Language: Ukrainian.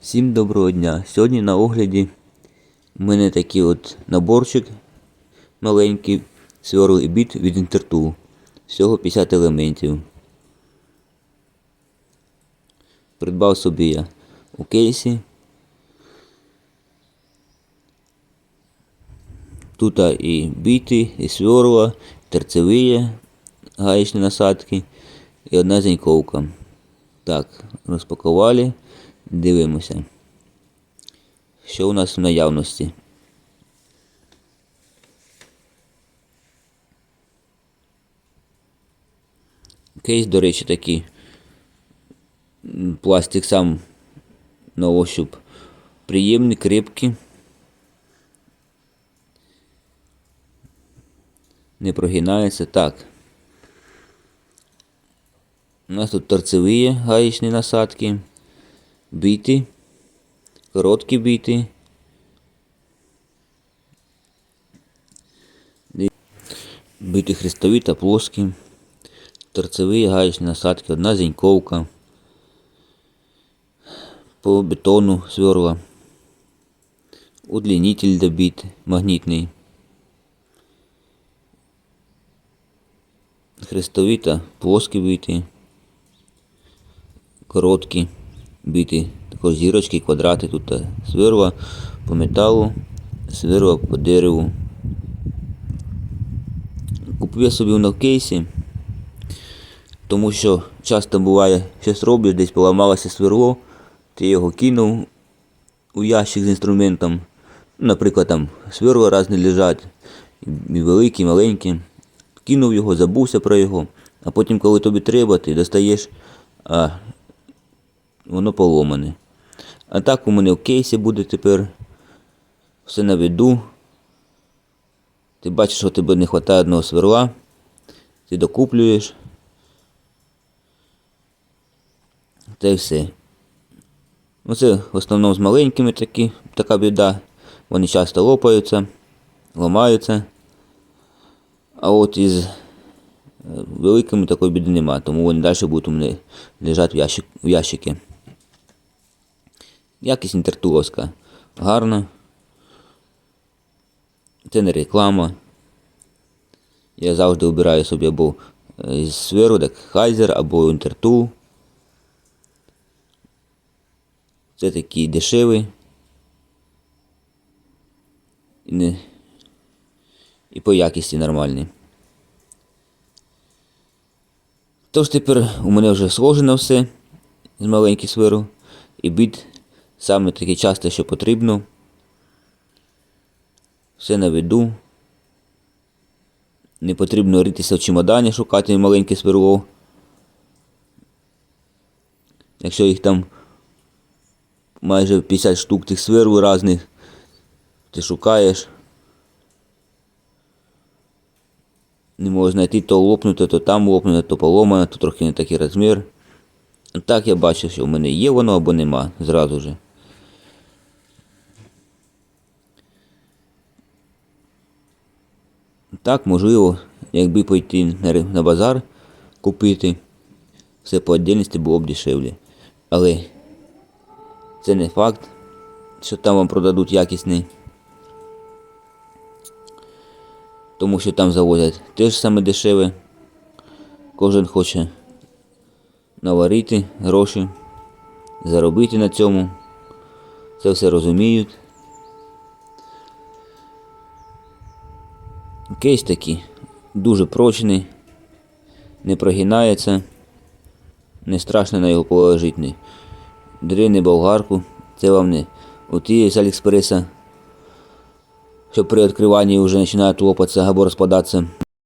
Всім доброго дня! Сьогодні на огляді в мене такий от наборчик маленький сверл і біт від Інтертул. Всього 50 елементів. Придбав собі я у кейсі. Тут і біти, і сверла, терцеві гаечні насадки і одна зеньковка. Так, розпакували. Дивимося. Що у нас в наявності? Кейс, до речі, такий. Пластик сам на ощуп приємний, крепкий. Не прогинається. Так. У нас тут торцеві гаечні насадки біти, короткі біти. Біти хрестові та плоскі, торцеві гаечні насадки, одна зіньковка, по бетону сверла, удлінитель для біт магнітний, хрестові та плоскі біти, короткі біти, також зірочки, квадрати, тут е, сверла по металу, сверла по дереву. Купив я собі на кейсі, тому що часто буває, щось роблю, десь поламалося сверло, ти його кинув у ящик з інструментом. Наприклад, там сверла різні лежать, і великі, і маленькі. Кинув його, забувся про його, а потім, коли тобі треба, ти достаєш, а воно поломане. А так у мене в кейсі буде тепер все на виду. Ти бачиш, що тебе не вистачає одного сверла, ти докуплюєш. Та й все. Ну це в основному з маленькими такі, така біда. Вони часто лопаються, ламаються. А от із е, великими такої біди нема, тому вони далі будуть у мене лежати в ящики. Якість інтертуловська. Гарна. Це не реклама. Я завжди обираю собі або е, з сверло, Хайзер, або інтертул. Це такі дешеві. І, не... і по якісті нормальні. Тож тепер у мене вже сложено все з маленьких сверл. І біт саме таке часто, що потрібно. Все на виду. Не потрібно ритися в чемодані, шукати маленьке сверло. Якщо їх там майже 50 штук тих сверл різних, ти шукаєш. Не можеш знайти то лопнуте, то там лопнуте, то поломане, то трохи не такий розмір. Так я бачу, що в мене є воно або нема зразу же. Так, можливо, якби пойти на базар купити, все по віддільності було б дешевле. Але це не факт, що там вам продадуть якісний. Тому що там завозять теж саме дешеве. Кожен хоче наварити гроші, заробити на цьому. Це все розуміють. Кейс такий дуже прочний, не прогинається, не страшно на його положити. Древний болгарку, це вам не оті з Алікспреса, що при відкриванні вже починають лопатися або розпадатися.